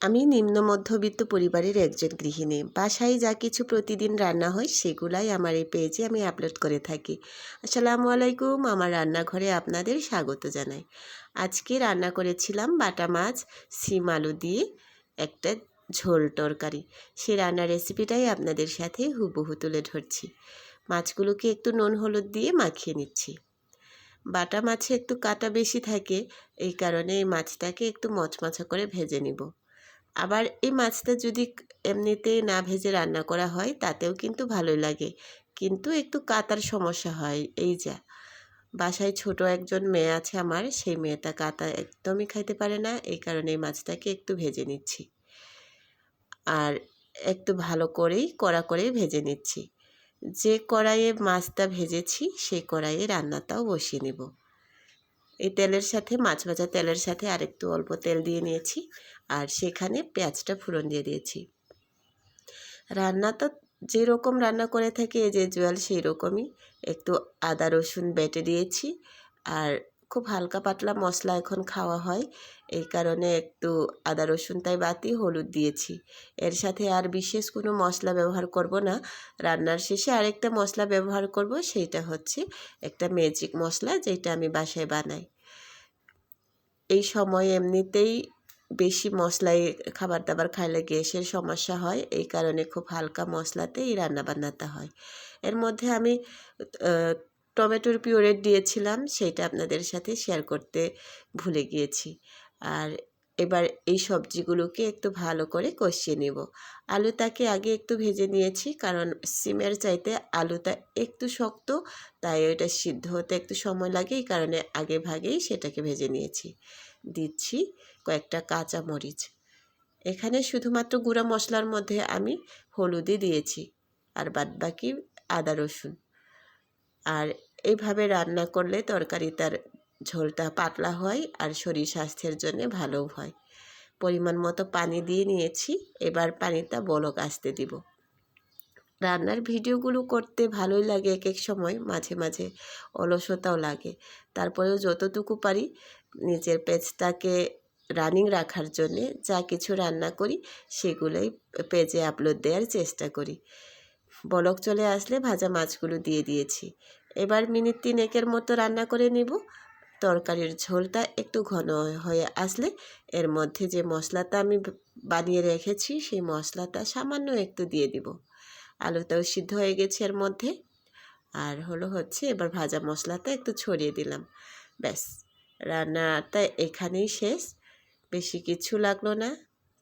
আমি নিম্ন মধ্যবিত্ত পরিবারের একজন গৃহিণী। বাসায় যা কিছু প্রতিদিন রান্না হয় সেগুলাই আমার এই পেজে আমি আপলোড করে থাকি। আসসালামু আলাইকুম, আমার রান্নাঘরে আপনাদের স্বাগত জানাই। আজকে রান্না করেছিলাম বাটা মাছ, সিম আলু দিয়ে একটা ঝোল তরকারি। সেই রান্নার রেসিপিটাই আপনাদের সাথে হুবহু তুলে ধরছি। মাছগুলোকে একটু নুন হলুদ দিয়ে মাখিয়ে নিচ্ছি। বাটা মাছে একটু কাটা বেশি থাকে, এই কারণে এই মাছটাকে একটু মচমচা করে ভেজে নিব। আবার এই মাছটা যদি এমনিতে না ভেজে রান্না করা হয়, তাতেও কিন্তু ভালোই লাগে। কিন্তু একটু কাতার সমস্যা হয়, এই যা। বাসায় ছোট একজন মেয়ে আছে আমার, সেই মেয়েটা কাতা একদমই খাইতে পারে না, এই কারণে এই মাছটাকে একটু ভেজে নিচ্ছি। আর একটু ভালো করেই কড়া করেই ভেজে নিচ্ছি। যে কড়াইয়ে মাছটা ভেজেছি, সেই কড়াইয়ে রান্নাটাও বসিয়ে নেব। এই তেলের সাথে, মাছ ভাজা তেলের সাথে আরেকটু অল্প তেল দিয়ে নিয়েছি আর সেখানে পেঁয়াজটা ফোড়ন দিয়ে দিয়েছি। রান্না রান্নাটা যেরকম রান্না করে থাকি, এই যে জোয়াল সেই রকমই একটু আদা, রসুন বেটে দিয়েছি আর খুব হালকা পাতলা মশলা এখন খাওয়া হয়। এই কারণে একটু আদা, রসুন, তাই বাতি হলুদ দিয়েছি। এর সাথে আর বিশেষ কোনো মশলা ব্যবহার করব না। রান্নার শেষে আরেকটা মশলা ব্যবহার করব, সেইটা হচ্ছে একটা ম্যাজিক মশলা যেটা আমি বাসায় বানাই। এই সময় এমনিতেই বেশি মশলায় খাবার দাবার খাইলে গ্যাসের সমস্যা হয়, এই কারণে খুব হালকা মশলাতেই এই রান্নাবান্নাটা হয়। এর মধ্যে আমি টমেটোর পিওরেট দিয়েছিলাম সেটা আপনাদের সাথে শেয়ার করতে ভুলে গিয়েছি। আর এবার এই সবজিগুলোকে একটু ভালো করে কষিয়ে নেব। আলুটাকে আগে একটু ভেজে নিয়েছি, কারণ সিমের চাইতে আলুটা একটু শক্ত, তাই ওইটা সিদ্ধ হতে একটু সময় লাগে, এই কারণে আগে ভাগেই সেটাকে ভেজে নিয়েছি। দিচ্ছি কয়েকটা কাঁচা মরিচ। এখানে শুধুমাত্র গুঁড়া মশলার মধ্যে আমি হলুদই দিয়েছি, আর বাদবাকি আদা রসুন। আর এইভাবে রান্না করলে তরকারি তার ঝোলটা পাতলা হয় আর শরীর স্বাস্থ্যের জন্য ভালোও হয়। পরিমাণ মতো পানি দিয়ে নিয়েছি, এবার পানিটা বলক আসতে দিব। রান্নার ভিডিওগুলো করতে ভালোই লাগে এক এক সময়, মাঝে মাঝে অলসতাও লাগে। তারপরেও যতটুকু পারি নিজের পেজটাকে রানিং রাখার জন্যে যা কিছু রান্না করি সেগুলোই পেজে আপলোড দেওয়ার চেষ্টা করি। বলক চলে আসলে ভাজা মাছগুলো দিয়ে দিয়েছি। এবার মিনিট তিনেকের মতো রান্না করে নিব। তরকারির ঝোলটা একটু ঘন হয়ে আসলে এর মধ্যে যে মশলাটা আমি বানিয়ে রেখেছি সেই মশলাটা সামান্য একটু দিয়ে দিব। আলুটাও সিদ্ধ হয়ে গেছে এর মধ্যে। আর হলো হচ্ছে এবার ভাজা মশলাটা একটু ছড়িয়ে দিলাম। ব্যাস, রান্নাটা এখানেই শেষ। বেশি কিছু লাগল না।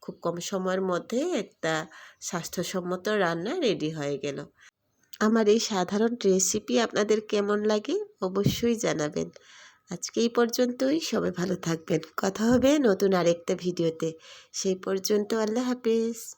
খুব কম সময়ের মধ্যে একটা স্বাস্থ্যসম্মত রান্না রেডি হয়ে গেল। আমার এই সাধারণ রেসিপি আপনাদের কেমন লাগে অবশ্যই জানাবেন। আজকে এই পর্যন্তই, সবাই ভালো থাকবেন। কথা হবে নতুন আরেকটা ভিডিওতে সেই পর্যন্ত আল্লাহ হাফেজ।